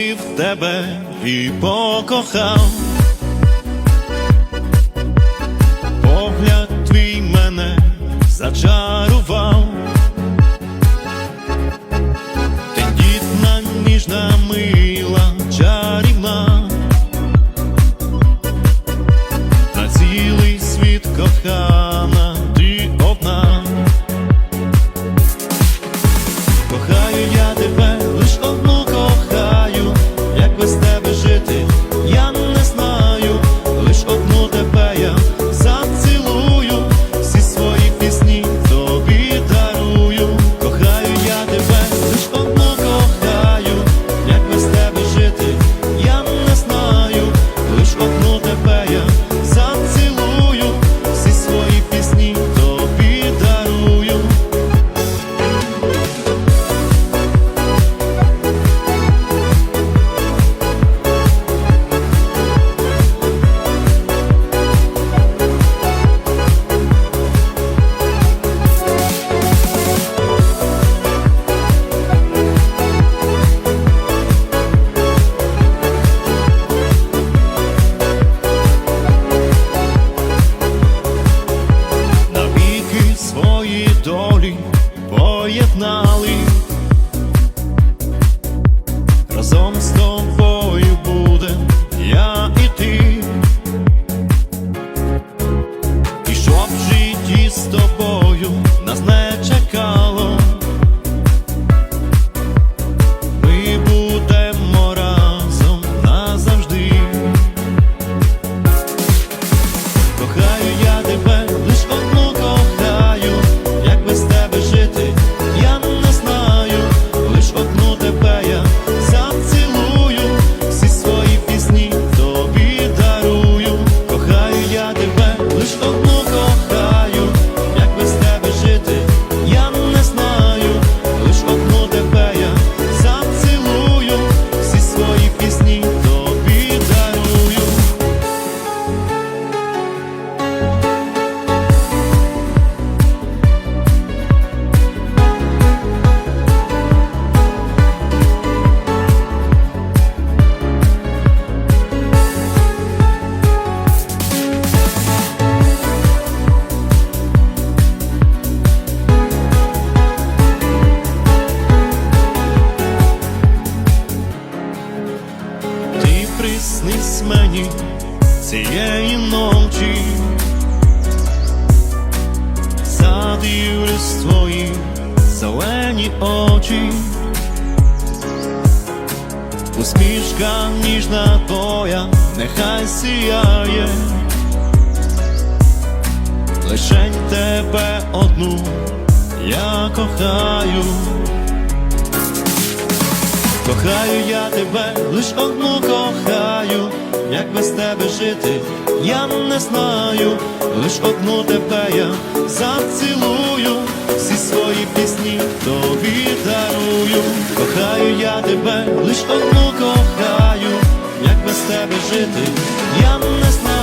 в тебе і покохав. Погляд твій мене зачарував. Долі поєднали. Разом з тобою буде я і ти. І щоб в житті з тобою нас не приснись мені цієї ночі, задивлюсь твої зелені очі, усмішка ніжна твоя, нехай сіяє, лишень тебе одну я кохаю. Кохаю я тебе, лиш одну кохаю, як без тебе жити, я не знаю, лиш одну тебе я зацілую, всі свої пісні тобі дарую. Кохаю я тебе, лиш одну кохаю, як без тебе жити, я не знаю.